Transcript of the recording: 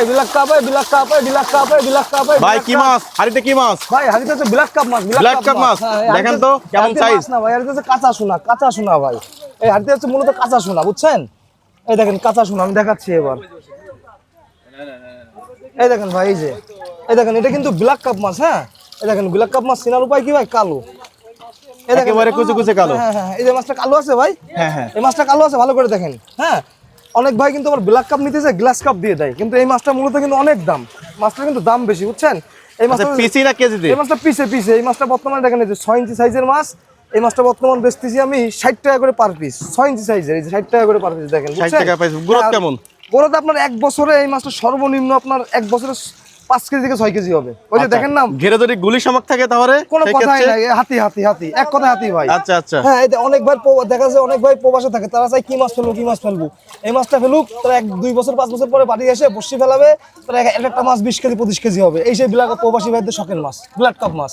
এই black cup black cup black cup black cup ভাই কি মাছ? হাড়িতে কি মাছ? ভাই হাড়িতে হচ্ছে ব্ল্যাক কাপ মাছ Black cup মাছ। দেখেন তো কেমন হাড়িতে না ভাই হাড়িতে কাঁচা সোনা কাঁচা সোনা ভাই। এই হাড়িতে হচ্ছে মূলত কাঁচা সোনা বুঝছেন? এই দেখেন কাঁচা সোনা আমি দেখাচ্ছি এবার। এই দেখেন ভাই এই যে। এই দেখেন এটা কিন্তু ব্ল্যাক কাপ মাছ হ্যাঁ? এই দেখেন ব্ল্যাক কাপ মাছ চেনার উপায় কি ভাই? কালো। একেবারে কুচে কুচে কালো। হ্যাঁ হ্যাঁ হ্যাঁ, এই যে মাছটা কালো আছে ভাই? হ্যাঁ হ্যাঁ। এই মাছটা কালো আছে ভালো করে দেখেন। হ্যাঁ? অনেক ভাই কিন্তু আবার ব্ল্যাক কাপ নিতে চায় গ্লাস কাপ দিয়ে দেয়। কিন্তু এই মাছটা মূলত কিন্তু অনেক দাম। মাছটা কিন্তু দাম বেশি বুঝছেন? এই আচ্ছা মাছটা পিসি না কেজিতে এই মাছটা পিসে পিসে এই মাছটা বর্তমানে দেখেন যে ছয় ইঞ্চি সাইজের মাছ এই মাছটা বর্তমান বেচতেছি আমি ষাট টাকা করে পার পিস ছয় ইঞ্চি সাইজের এই যে ষাট টাকা করে পার পিস দেখেন 60 টাকা পাইস গ্রোথ কেমন? গ্রোথ আপনার এক বছরে এই মাছটা সর্বনিম্ন আপনার এক বছরে পাঁচ কেজি থেকে ছয় কেজি হবে। ওই যে দেখেন না? ঘেরে যদি গুলি থাকে তাহলে কোনো কথাই নাই। হাতি হাতি হাতি। এক কথা হাতি ভাই। আচ্ছা আচ্ছা। হ্যাঁ এটা যে অনেক ভাই দেখা যায় অনেক ভাই প্রবাসে থাকে। তারা চাই কি মাছ ফেলব কি মাছ ফেলব। এই মাছটা ফেলুক তারা এক দুই বছর পাঁচ বছর পরে বাড়ি এসে বসি ফেলাবে তারা এক একটা মাছ বিশ কেজি পঁচিশ কেজি হবে। এই সেই বিলাক প্রবাসী ভাইদের শখের মাছ ব্লাড কাপ মাছ।